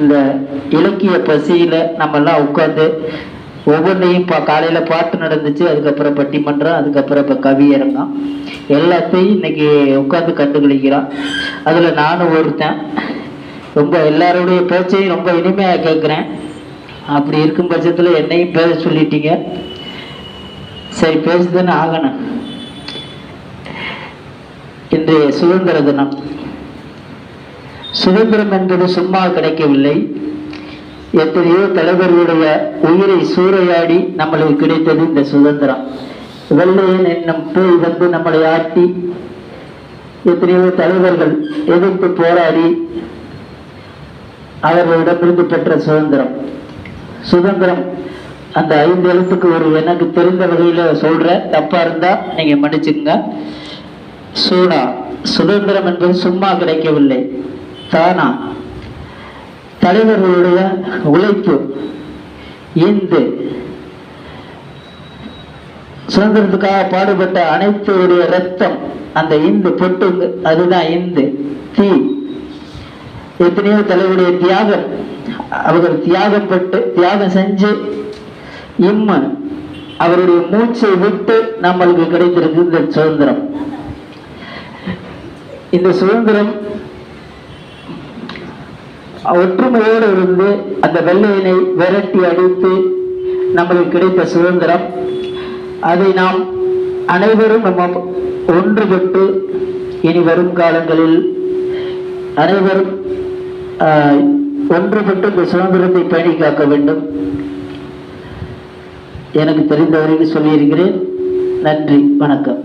இந்த இலக்கிய பசியில நம்ம எல்லாம் உட்காந்து ஒவ்வொன்றையும் இப்போ காலையில் பாட்டு நடந்துச்சு அதுக்கப்புறம் பட்டிமன்றம் அதுக்கப்புறம் இப்போ கவியரங்கம் எல்லாத்தையும் இன்னைக்கு உட்காந்து கண்டுகளிக்கிறான். அதில் நானும் ஒருத்தன். ரொம்ப எல்லாருடைய பேச்சையும் ரொம்ப இனிமையாக கேட்குறேன் அப்படி இருக்கும் பட்சத்தில் என்னையும் பேச சொல்லிட்டீங்க. சரி பேசுதானே ஆகணும். இன்றைய சுதந்திர தினம். சுதந்திரம் என்பது சும்மா கிடைக்கவில்லை. எத்தனையோ தலைவர்களுடைய உயிரை சூறையாடி நம்மளுக்கு கிடைத்தது இந்த சுதந்திரம். வெள்ளையன் என்னும் பேய் வந்து நம்மளை ஆட்டி எத்தனையோ தலைவர்கள் எதிர்த்து போராடி அவர்களிடமிருந்து பெற்ற சுதந்திரம். சுதந்திரம் அந்த ஐந்து எழுத்துக்கு ஒரு எனக்கு தெரிந்த வகையில் சொல்ற தப்பா இருந்தா நீங்க மன்னிச்சுங்க சூனா சுதந்திரம் என்பது சும்மா கிடைக்கவில்லை. தானா? தலைவர்களுடைய உழைப்பு இந்து சுதந்திரத்துக்காக பாடுபட்ட அனைத்துடைய ரத்தம் அந்த இந்து பொட்டு அதுதான் இந்து தீ. எத்தனையோ தலைவருடைய தியாகம். அவர்கள் தியாகம் பட்டு தியாகம் செஞ்சு இம்ம அவருடைய மூச்சை விட்டு நம்மளுக்கு கிடைத்திருக்கு இந்த சுதந்திரம். இந்த சுதந்திரம் ஒற்றுமையோடு இருந்து அந்த வெள்ளையனை விரட்டி அடித்து நம்மளுக்கு கிடைத்த சுதந்திரம். அதை நாம் அனைவரும் நம்ம ஒன்றுபட்டு இனி வரும் காலங்களில் அனைவரும் ஒன்றுபட்டு இந்த சுதந்திரத்தை பேணி காக்க வேண்டும். எனக்கு தெரிந்தவரைக்கும் சொல்லியிருக்கிறேன். நன்றி வணக்கம்.